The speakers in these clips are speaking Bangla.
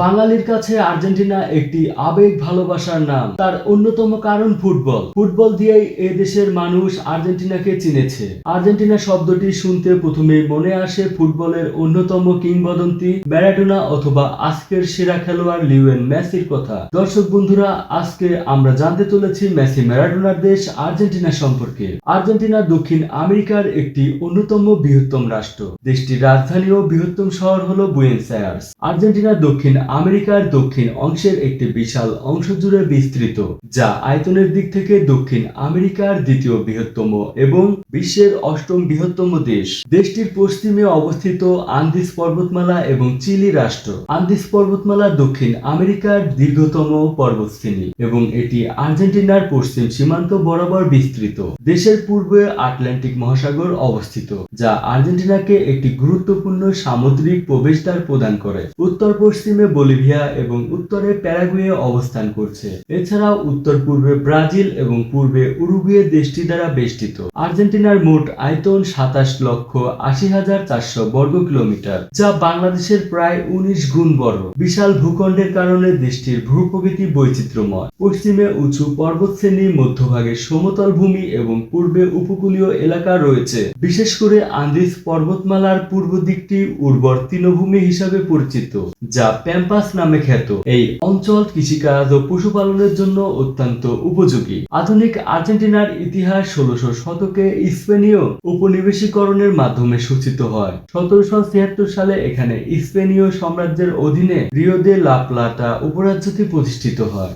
বাঙালির কাছে আর্জেন্টিনা একটি আবেগ ভালোবাসার নাম। তার অন্যতম কারণ ফুটবল। ফুটবল দিয়েই এ দেশের মানুষ আর্জেন্টিনাকে চিনেছে। আর্জেন্টিনা শব্দটি শুনতে প্রথমেই মনে আসে ফুটবলের অন্যতম কিংবদন্তি ম্যারাডোনা অথবা আজকের সেরা খেলোয়াড় লিওয়েন মেসির কথা। দর্শক বন্ধুরা, আজকে আমরা জানতে চলেছি মেসি ম্যারাডোনার দেশ আর্জেন্টিনা সম্পর্কে। আর্জেন্টিনা দক্ষিণ আমেরিকার একটি অন্যতম বৃহত্তম রাষ্ট্র। দেশটির রাজধানী ও বৃহত্তম শহর হল বুয়েন্স আয়ার্স। আর্জেন্টিনা দক্ষিণ আমেরিকার দক্ষিণ অংশের একটি বিশাল অংশ জুড়ে বিস্তৃত, যা আয়তনের দিক থেকে দক্ষিণ আমেরিকার দ্বিতীয় বৃহত্তম এবং বিশ্বের অষ্টম বৃহত্তম দেশ। দেশটির পশ্চিমে অবস্থিত আন্দিস পর্বতমালা এবং চিলি রাষ্ট্র। আন্দিস পর্বতমালা দক্ষিণ আমেরিকার দীর্ঘতম পর্বতশ্রেণী এবং এটি আর্জেন্টিনার পশ্চিম সীমান্ত বরাবর বিস্তৃত। দেশের পূর্বে আটলান্টিক মহাসাগর অবস্থিত, যা আর্জেন্টিনাকে একটি গুরুত্বপূর্ণ সামুদ্রিক প্রবেশদ্বার প্রদান করে। উত্তর পশ্চিমে বলিভিয়া এবং উত্তরে প্যারাগুয়ে অবস্থান করছে। এছাড়াও উত্তর পূর্বে ব্রাজিল এবং পূর্বে উরুগুয়ে দেশটি দ্বারা বেষ্টিত। আর্জেন্টিনার মোট আয়তন সাতাশ লক্ষ আশি হাজার চারশো বর্গ কিলোমিটার, যা বাংলাদেশের প্রায় উনিশ গুণ বড়। বিশাল ভূখণ্ডের কারণে দেশটির ভূপ্রকৃতি বৈচিত্র্যময়। পশ্চিমে উঁচু পর্বতশ্রেণী মধ্যভাগে সমতল ভূমি এবং পূর্বে উপকূলীয় এলাকা রয়েছে। বিশেষ করে আন্দিস পর্বতমালার পূর্ব দিকটি উর্বর তৃণভূমি হিসাবে পরিচিত, যা প্যাম্পাস নামে খ্যাত। এই অঞ্চল কৃষিকাজ ও পশুপালনের জন্য অত্যন্ত উপযোগী। আধুনিক আর্জেন্টিনার ইতিহাস ষোলোশো শতকে স্পেনীয় উপনিবেশীকরণের মাধ্যমে সূচিত হয়। সতেরোশো ছিয়াত্তর সালে এখানে স্পেনীয় সাম্রাজ্যের অধীনে রিও দে লা প্লাটা উপরাজ্যটি প্রতিষ্ঠিত হয়।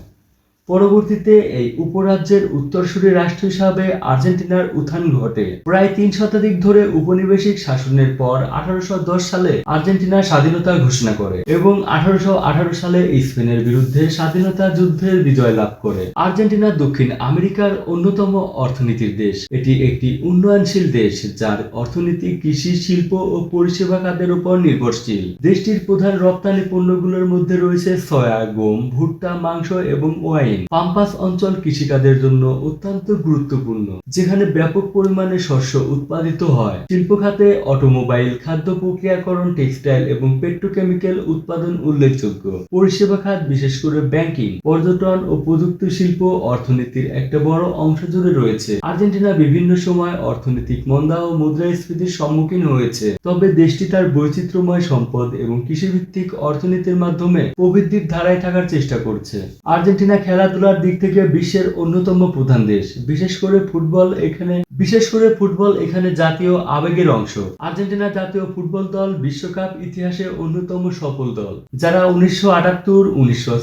পরবর্তীতে এই উপরাজ্যের উত্তরসূরি রাষ্ট্র হিসাবে আর্জেন্টিনার উত্থান ঘটে। প্রায় তিন শতাধিক ধরে উপনিবেশিক শাসনের পর আঠারোশো দশ সালে আর্জেন্টিনা স্বাধীনতা ঘোষণা করে এবং আঠারোশো আঠারো সালে স্পেনের বিরুদ্ধে স্বাধীনতা যুদ্ধের বিজয় লাভ করে। আর্জেন্টিনা দক্ষিণ আমেরিকার অন্যতম অর্থনীতির দেশ। এটি একটি উন্নয়নশীল দেশ যার অর্থনীতি, কৃষি, শিল্প ও পরিষেবা খাতের উপর নির্ভরশীল। দেশটির প্রধান রপ্তানি পণ্যগুলোর মধ্যে রয়েছে সয়া, গম, ভুট্টা, মাংস এবং ওয়াইন। পাম্পাস অঞ্চল কৃষিকাজের জন্য অত্যন্ত গুরুত্বপূর্ণ, যেখানে ব্যাপক পরিমাণে শস্য উৎপাদিত হয়। শিল্প খাতে অটোমোবাইল, খাদ্য প্রক্রিয়াকরণ, টেক্সটাইল এবং পেট্রোকেমিক্যাল উৎপাদন উল্লেখযোগ্য। পরিষেবা খাত, বিশেষ করে ব্যাংকিং, পর্যটন ও প্রযুক্তি শিল্প অর্থনীতির একটা বড় অংশ জুড়ে রয়েছে। আর্জেন্টিনা বিভিন্ন সময় অর্থনৈতিক মন্দা ও মুদ্রাস্ফীতির সম্মুখীন হয়েছে, তবে দেশটি তার বৈচিত্র্যময় সম্পদ এবং কৃষিভিত্তিক অর্থনীতির মাধ্যমে প্রবৃদ্ধির ধারায় থাকার চেষ্টা করছে। আর্জেন্টিনা খেলাধুলার দিক থেকে বিশ্বের অন্যতম প্রধান দেশ। বিশেষ করে ফুটবল এখানে, বিশেষ করে ফুটবল এখানে জাতীয় আবেগের অংশ। আর্জেন্টিনা জাতীয় ফুটবল দল বিশ্বকাপ ইতিহাসে অন্যতম সফল দল। যারা উনিশশো আটাত্তর, উনিশশো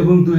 এবং দুই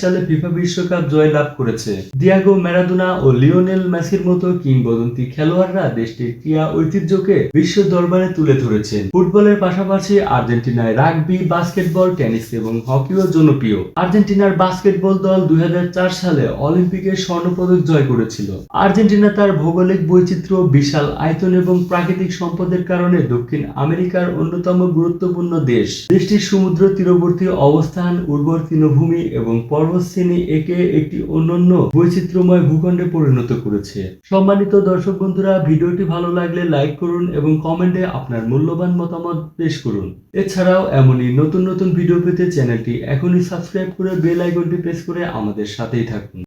সালে ফিফা বিশ্বকাপ জয় লাভ করেছে। দিয়াগো ম্যারাদোনা ও লিওনেল মেসির মতো কিংবদন্তি খেলোয়াড়রা দেশটির ক্রীড়া ঐতিহ্যকে বিশ্ব দরবারে তুলে ধরেছেন। ফুটবলের পাশাপাশি আর্জেন্টিনায় রাগবি, বাস্কেটবল, টেনিস এবং হকিও জনপ্রিয়। আর্জেন্টিনার বাস্কেটবল দল দুই হাজার চার সালে অলিম্পিকে স্বর্ণপদক জয় করেছিল। আর্জেন্টিনা তার ভৌগোলিক বৈচিত্র্য, বিশাল আয়তন এবং প্রাকৃতিক সম্পদের কারণে দক্ষিণ আমেরিকার অন্যতম গুরুত্বপূর্ণ দেশ। দেশটির সমুদ্র তীরবর্তী অবস্থান, উর্বর তৃণভূমি এবং পর্বতশ্রেণী একে একটি অনন্য বৈচিত্র্যময় ভূখণ্ডে পরিণত করেছে। সম্মানিত দর্শক বন্ধুরা, ভিডিওটি ভালো লাগলে লাইক করুন এবং কমেন্টে আপনার মূল্যবান মতামত পেশ করুন। এছাড়াও এমনই নতুন নতুন ভিডিও পেতে চ্যানেলটি এখনই সাবস্ক্রাইব করে বেল আইকনটি প্রেস করে আমাদের সাথেই থাকুন।